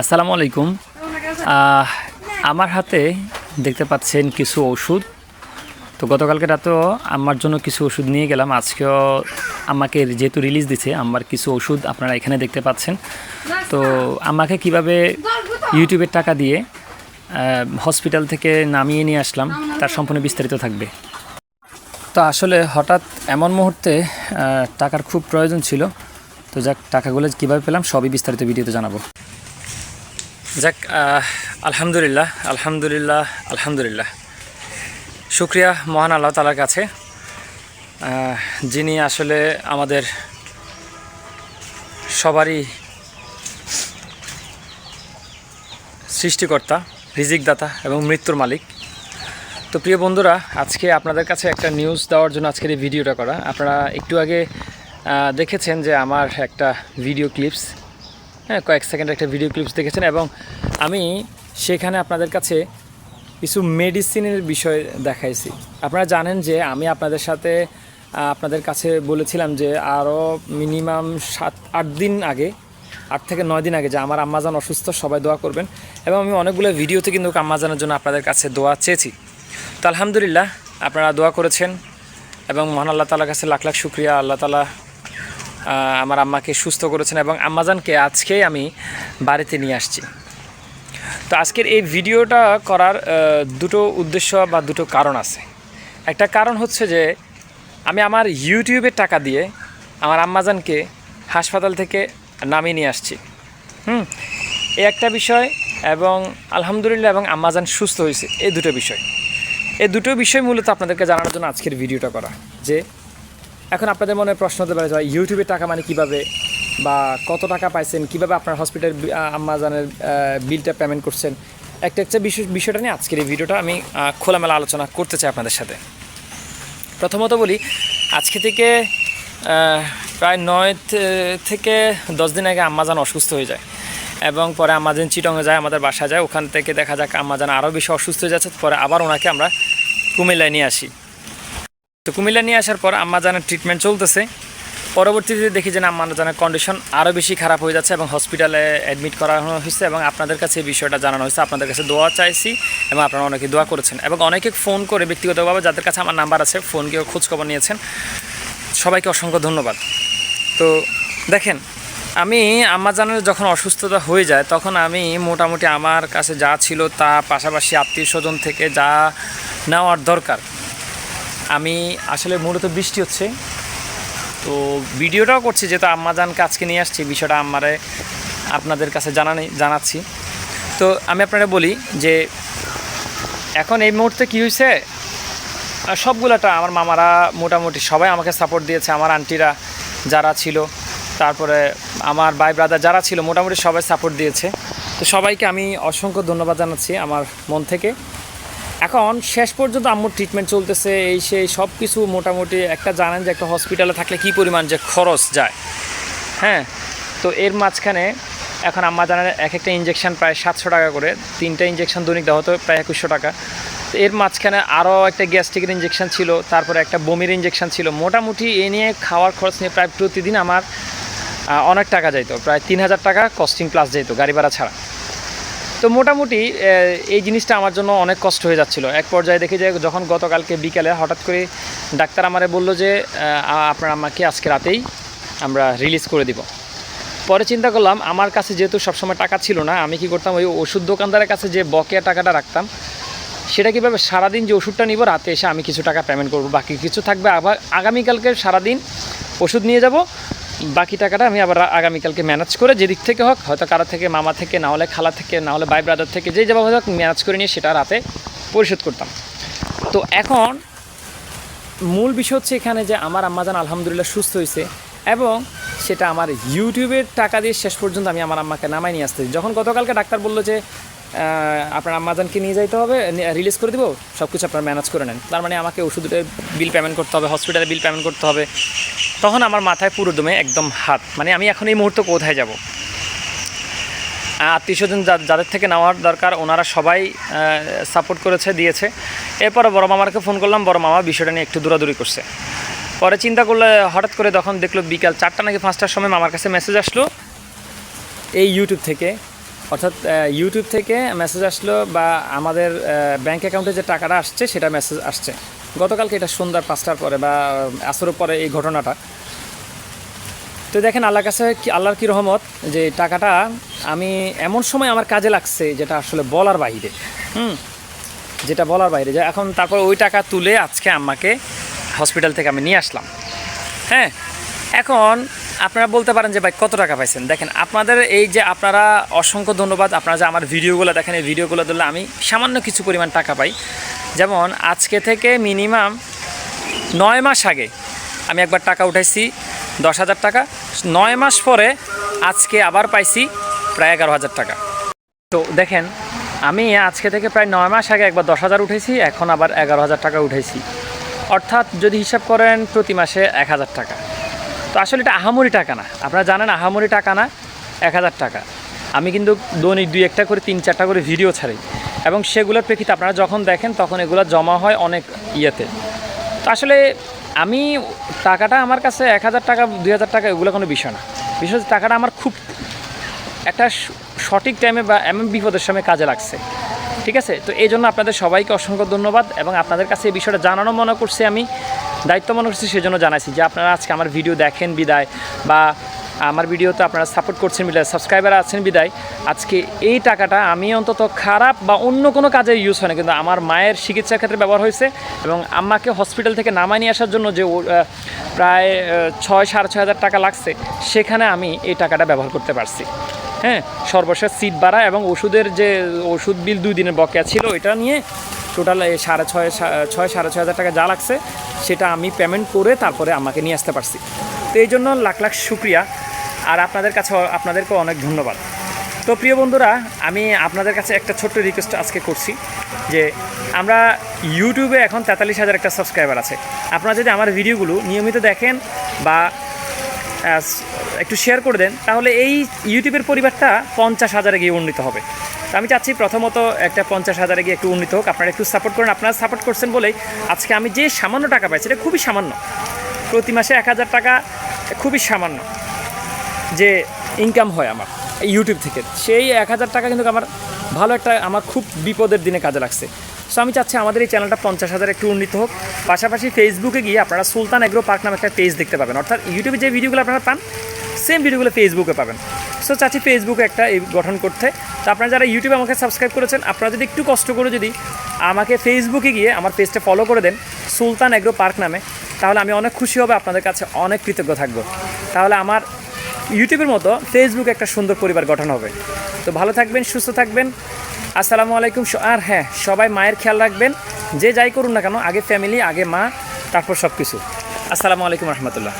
আসসালামু আলাইকুম। আমার হাতে দেখতে পাচ্ছেন কিছু ওষুধ। তো গতকালকে রাতেও আমার জন্য কিছু ওষুধ নিয়ে গেলাম। আজকেও আমাকে যেহেতু রিলিজ দিছে, আমার কিছু ওষুধ আপনারা এখানে দেখতে পাচ্ছেন। তো আমাকে কীভাবে ইউটিউবের টাকা দিয়ে হসপিটাল থেকে নামিয়ে নিয়ে আসলাম, তার সম্পূর্ণ বিস্তারিত থাকবে। তো আসলে হঠাৎ এমন মুহূর্তে টাকার খুব প্রয়োজন ছিল। তো যাক, টাকাগুলো কীভাবে পেলাম, সবই বিস্তারিত ভিডিওতে জানাব। যাক আলহামদুলিল্লাহ আলহামদুলিল্লাহ আলহামদুলিল্লাহ। শুক্রিয়া মহান আল্লাহ তালার কাছে। যিনি আসলে আমাদের সবারই সৃষ্টিকর্তা, রিজিকদাতা এবং মৃত্যুর মালিক। তো প্রিয় বন্ধুরা, আজকে আপনাদের কাছে একটা নিউজ দেওয়ার জন্য আজকের এই ভিডিওটা করা। আপনারা একটু আগে দেখেছেন যে আমার একটা ভিডিও ক্লিপস হ্যাঁ কয়েক সেকেন্ডের একটা ভিডিও ক্লিপস দেখেছেন এবং আমি সেখানে আপনাদের কাছে কিছু মেডিসিনের বিষয় দেখাইছি। আপনারা জানেন যে আমি আপনাদের সাথে আপনাদের কাছে বলেছিলাম যে আরও মিনিমাম সাত, আট দিন আগে, আট থেকে নয় দিন আগে যে আমার আম্মাজান অসুস্থ, সবাই দোয়া করবেন। এবং আমি অনেকগুলো ভিডিওতে কিন্তু আম্মাজানের জন্য আপনাদের কাছে দোয়া চেয়েছি। তো আলহামদুলিল্লাহ, আপনারা দোয়া করেছেন এবং মহান আল্লাহ তালার কাছে লাখ লাখ শুক্রিয়া। আল্লাহ তালা আমার আম্মাকে সুস্থ করেছেন এবং আম্মাজানকে আজকেই আমি বাড়িতে নিয়ে আসছি। তো আজকের এই ভিডিওটা করার দুটো উদ্দেশ্য বা দুটো কারণ আছে। একটা কারণ হচ্ছে যে, আমি আমার ইউটিউবের টাকা দিয়ে আমার আম্মাজানকে হাসপাতাল থেকে নামিয়ে নিয়ে আসছি। হুম? এই একটা বিষয় এবং আলহামদুলিল্লাহ এবং আম্মাজান সুস্থ হয়েছে। এই দুটো বিষয়। এই দুটো বিষয় মূলত আপনাদেরকে জানানোর জন্য আজকের ভিডিওটা করা। যে এখন আপনাদের মনে প্রশ্ন হতে পারে যে ভাই, ইউটিউবের টাকা মানে কীভাবে বা কত টাকা পাইছেন? কীভাবে আপনার হসপিটাল আম্মাজানের বিলটা পেমেন্ট করছেন? একটা একটা বিষয় বিষয়টা নিয়ে আজকের এই ভিডিওটা আমি খোলামেলা আলোচনা করতে চাই আপনাদের সাথে। প্রথমত বলি আজকে থেকে প্রায় নয় থেকে দশ দিন আগে আম্মাজান অসুস্থ হয়ে যায় এবং পরে আম্মাজান চিটংয়ে যায় আমাদের বাসা যায়। ওখান থেকে দেখা যাক আম্মাজান আরও বেশি অসুস্থ হয়ে যাচ্ছে পরে আবার ওনাকে আমরা কুমিল্লায় নিয়ে আসি। তো কুমিল্লা নিয়ে আসার পর আম্মা আম্মাজানের ট্রিটমেন্ট চলতেছে। পরবর্তীতে দেখি যে আম্মাজানের কন্ডিশন আরও বেশি খারাপ হয়ে যাচ্ছে এবং হসপিটালে অ্যাডমিট করানো হয়েছে এবং আপনাদের কাছে এই বিষয়টা জানানো হয়েছে। আপনাদের কাছে দোয়া চাইছি এবং আপনারা অনেকে দোয়া করেছেন এবং অনেকে ফোন করে ব্যক্তিগতভাবে যাদের কাছে আমার নাম্বার আছে ফোন গিয়ে খোঁজখবর নিয়েছেন। সবাইকে অসংখ্য ধন্যবাদ। তো দেখেন, আমি আম্মাজানের যখন অসুস্থতা হয়ে যায়, তখন আমি মোটামুটি আমার কাছে যা ছিল তা পাশাপাশি আত্মীয় স্বজন থেকে যা নেওয়ার দরকার। আমি আসলে মূলত বৃষ্টি হচ্ছে। তো ভিডিওটাও করছি যেহেতু আম্মা আম্মাজানকে আজকে নিয়ে আসছি, বিষয়টা আমারে আপনাদের কাছে জানানি, জানাচ্ছি। তো আমি আপনারা বলি যে এখন এই মুহূর্তে কী হয়েছে? সবগুলাটা আমার মামারা মোটামুটি সবাই আমাকে সাপোর্ট দিয়েছে, আমার আন্টিরা যারা ছিল, তারপরে আমার ভাই ব্রাদার যারা ছিল, মোটামুটি সবাই সাপোর্ট দিয়েছে। তো সবাইকে আমি অসংখ্য ধন্যবাদ জানাচ্ছি আমার মন থেকে। এখন শেষ পর্যন্ত আম্মুর ট্রিটমেন্ট চলতেছে, এই সেই সব কিছু মোটামুটি একটা জানেন যে একটা হসপিটালে থাকলে কী পরিমাণ যে খরচ যায়। হ্যাঁ তো এর মাঝখানে এখন আম্মা জানেন এক একটা ইঞ্জেকশন প্রায় সাতশো টাকা করে, তিনটা ইঞ্জেকশন দৈনিক দেওয়া হতো প্রায় একুশশো টাকা। তো এর মাঝখানে আরও একটা গ্যাস্ট্রিকের ইঞ্জেকশন ছিল, তারপরে একটা বমির ইঞ্জেকশান ছিল। মোটামুটি এ নিয়ে খাওয়ার খরচ নিয়ে প্রায় প্রতিদিন আমার অনেক টাকা যাইতো, প্রায় তিন হাজার টাকা কস্টিং প্লাস যেত গাড়ি ভাড়া ছাড়া। তো মোটামুটি এই জিনিসটা আমার জন্য অনেক কষ্ট হয়ে যাচ্ছিল। এক পর্যায়ে দেখি যে যখন গতকালকে বিকেলে হঠাৎ করে ডাক্তার আমারে বলল যে আপনার আমাকে আজকে রাতেই আমরা রিলিজ করে দিব। পরে চিন্তা করলাম, আমার কাছে যেহেতু সবসময় টাকা ছিল না, আমি কি করতাম ওই ওষুধ দোকানদারের কাছে যে বকেয়া টাকাটা রাখতাম, সেটা কীভাবে সারাদিন যে ওষুধটা নিব, রাতে এসে আমি কিছু টাকা পেমেন্ট করব, বাকি কিছু থাকবে, আবার আগামীকালকে সারাদিন ওষুধ নিয়ে যাব বাকি টাকাটা আমি আবার আগামীকালকে ম্যানেজ করে যেদিক থেকে হোক, হয়তো কারও থেকে, মামা থেকে, না হলে খালা থেকে, না হলে ভাই ব্রাদার থেকে, যেই যেভাবে হোক ম্যানেজ করে নিয়ে সেটা রাতে পরিশোধ করতাম। তো এখন মূল বিষয় হচ্ছে এখানে যে আমার আম্মাজান আলহামদুলিল্লাহ সুস্থ হয়েছে এবং সেটা আমার ইউটিউবের টাকা দিয়ে শেষ পর্যন্ত আমি আমার আম্মাকে নামাই নিয়ে আসতে যখন গতকালকে ডাক্তার বলল যে আপনার আম্মাজানকে নিয়ে যাইতে হবে রিলিজ করে দিব সব কিছু আপনার ম্যানেজ করে নেন। তার মানে আমাকে ওষুধের বিল পেমেন্ট করতে হবে হসপিটালে বিল পেমেন্ট করতে হবে। তখন আমার মাথায় পুরো দমে একদম হাত। মানে আমি এখন এই মুহূর্তে কোথায় যাব? আত্মীয় স্বজন যাদের থেকে নেওয়ার দরকার, ওনারা সবাই সাপোর্ট করেছে, দিয়েছে। এরপরে বড় মামাকে ফোন করলাম, বড় মামা বিষয়টা নিয়ে একটু দূরাদূরি করছে। পরে চিন্তা করলে হঠাৎ করে তখন দেখল বিকাল চারটা নাকি পাঁচটার সময় মামার কাছে মেসেজ আসলো। এই ইউটিউব থেকে, অর্থাৎ ইউটিউব থেকে মেসেজ আসলো বা আমাদের ব্যাংক অ্যাকাউন্টে যে টাকাটা আসছে, সেটা মেসেজ আসছে। গতকালকে এটা সন্ধ্যার পাঁচটার পরে বা আসরের পরে এই ঘটনাটা। তো দেখেন আল্লাহর কাছে আল্লাহর কি রহমত যে টাকাটা আমি এমন সময় আমার কাজে লাগছে যেটা আসলে বলার বাইরে, হুম? যেটা বলার বাইরে। যে, এখন তারপর ওই টাকা তুলে আজকে আম্মাকে হসপিটাল থেকে আমি নিয়ে আসলাম। হ্যাঁ এখন আপনারা বলতে পারেন যে, ভাই, কত টাকা পাইছেন? দেখেন, আপনাদের এই যে আপনারা অসংখ্য ধন্যবাদ, আপনারা যে আমার ভিডিওগুলো দেখেন, এই ভিডিওগুলো দিলে আমি সামান্য কিছু পরিমাণ টাকা পাই। যেমন আজকে থেকে মিনিমাম নয় মাস আগে আমি একবার টাকা উঠাইছি দশ হাজার টাকা। নয় মাস পরে আজকে আবার পাইছি প্রায় এগারো হাজার টাকা। তো দেখেন, আমি আজকে থেকে প্রায় নয় মাস আগে একবার দশ হাজার উঠেছি এখন আবার এগারো হাজার টাকা উঠেছি অর্থাৎ যদি হিসাব করেন প্রতি মাসে এক হাজার টাকা। তো আসলে এটা আহামরি টাকা না। আপনারা জানেন আহামরি টাকা না, এক হাজার টাকা। আমি কিন্তু দৈনিক দুই একটা করে, তিন চারটা করে ভিডিও ছাড়ি। এবং সেগুলোর প্রেক্ষিতে আপনারা যখন দেখেন, তখন এগুলো জমা হয় অনেক ইয়েতে। তো আসলে আমি টাকাটা আমার কাছে এক হাজার টাকা, দুই হাজার টাকা, এগুলো কোনো বিষয় না। বিষয় টাকাটা আমার খুব একটা সঠিক টাইমে বা এমন বিপদের সময় কাজে লাগছে। ঠিক আছে? তো এই জন্য আপনাদের সবাইকে অসংখ্য ধন্যবাদ এবং আপনাদের কাছে এই বিষয়টা জানানো মনে করছি আমি, দায়িত্ব মনে করছি, সেজন্য জানাইছি যে আপনারা আজকে আমার ভিডিও দেখেন বিদায়, বা আমার ভিডিওতে আপনারা সাপোর্ট করছেন বিদায়। সাবস্ক্রাইবার আছেন বিদায়। আজকে এই টাকাটা আমি অন্তত খারাপ বা অন্য কোনো কাজে ইউজ হয় না, কিন্তু আমার মায়ের চিকিৎসার ক্ষেত্রে ব্যবহার হয়েছে এবং আমাকে হসপিটাল থেকে নামায় নিয়ে আসার জন্য যে প্রায় ছয়, সাড়ে ছয় হাজার টাকা লাগছে, সেখানে আমি এই টাকাটা ব্যবহার করতে পারছি। হ্যাঁ সর্বশেষ সিট ভাড়া এবং ওষুধের যে ওষুধ বিল দুই দিনের বকেয়া ছিল এটা নিয়ে টোটাল সাড়ে ছয় ছয়, সাড়ে ছয় হাজার টাকা যা লাগছে, সেটা আমি পেমেন্ট করে তারপরে আমাকে নিয়ে আসতে পারছি। তো এই জন্য লাখ লাখ শুক্রিয়া। আর আপনাদের কাছে আপনাদেরকে অনেক ধন্যবাদ। তো প্রিয় বন্ধুরা, আমি আপনাদের কাছে একটা ছোট্ট রিকোয়েস্ট আজকে করছি যে আমরা ইউটিউবে এখন তেতাল্লিশ হাজার একটা সাবস্ক্রাইবার আছে। আপনারা যদি আমার ভিডিওগুলো নিয়মিত দেখেন বা একটু শেয়ার করে দেন, তাহলে এই ইউটিউবের পরিবারটা পঞ্চাশ হাজারে গিয়ে উন্নীত হবে। তো আমি চাচ্ছি প্রথমত একটা পঞ্চাশ হাজারে গিয়ে একটু উন্নীত হোক, আপনারা একটু সাপোর্ট করেন। আপনারা সাপোর্ট করছেন বলেই আজকে আমি যে সামান্য টাকা পাইছি এটা খুবই সামান্য। প্রতি মাসে এক হাজার টাকা, খুবই সামান্য। যে ইনকাম হয় আমার ইউটিউব থেকে। সেই এক হাজার টাকা কিন্তু আমার ভালো একটা, আমার খুব বিপদের দিনে কাজে লাগছে। সো আমি চাচ্ছি আমাদের এই চ্যানেলটা পঞ্চাশ হাজার একটু উন্নীত হোক। পাশাপাশি ফেসবুকে গিয়ে আপনারা সুলতান এগ্রো পার্ক নামে একটা পেজ দেখতে পাবেন। অর্থাৎ ইউটিউবে যে ভিডিওগুলো আপনারা পান সেম ভিডিওগুলো ফেসবুকে পাবেন। সো চাচ্ছি ফেসবুকে একটা এই গঠন করতে। তো আপনারা যারা ইউটিউবে আমাকে সাবস্ক্রাইব করেছেন, আপনারা যদি একটু কষ্ট করে যদি আমাকে ফেসবুকে গিয়ে আমার পেজটা ফলো করে দেন, সুলতান এগ্রো পার্ক নামে, তাহলে আমি অনেক খুশি হবে, আপনাদের কাছে অনেক কৃতজ্ঞ থাকব। তাহলে আমার ইউটিউবের মতো ফেসবুক একটা সুন্দর পরিবার গঠন হবে। তো ভালো থাকবেন, সুস্থ থাকবেন। আসসালামু আলাইকুম। আর হ্যাঁ সবাই মায়ের খেয়াল রাখবেন। যে যাই করুন না কেন, আগে ফ্যামিলি আগে মা, তারপর সব কিছু আসসালামু আলাইকুম রহমতুল্লাহ।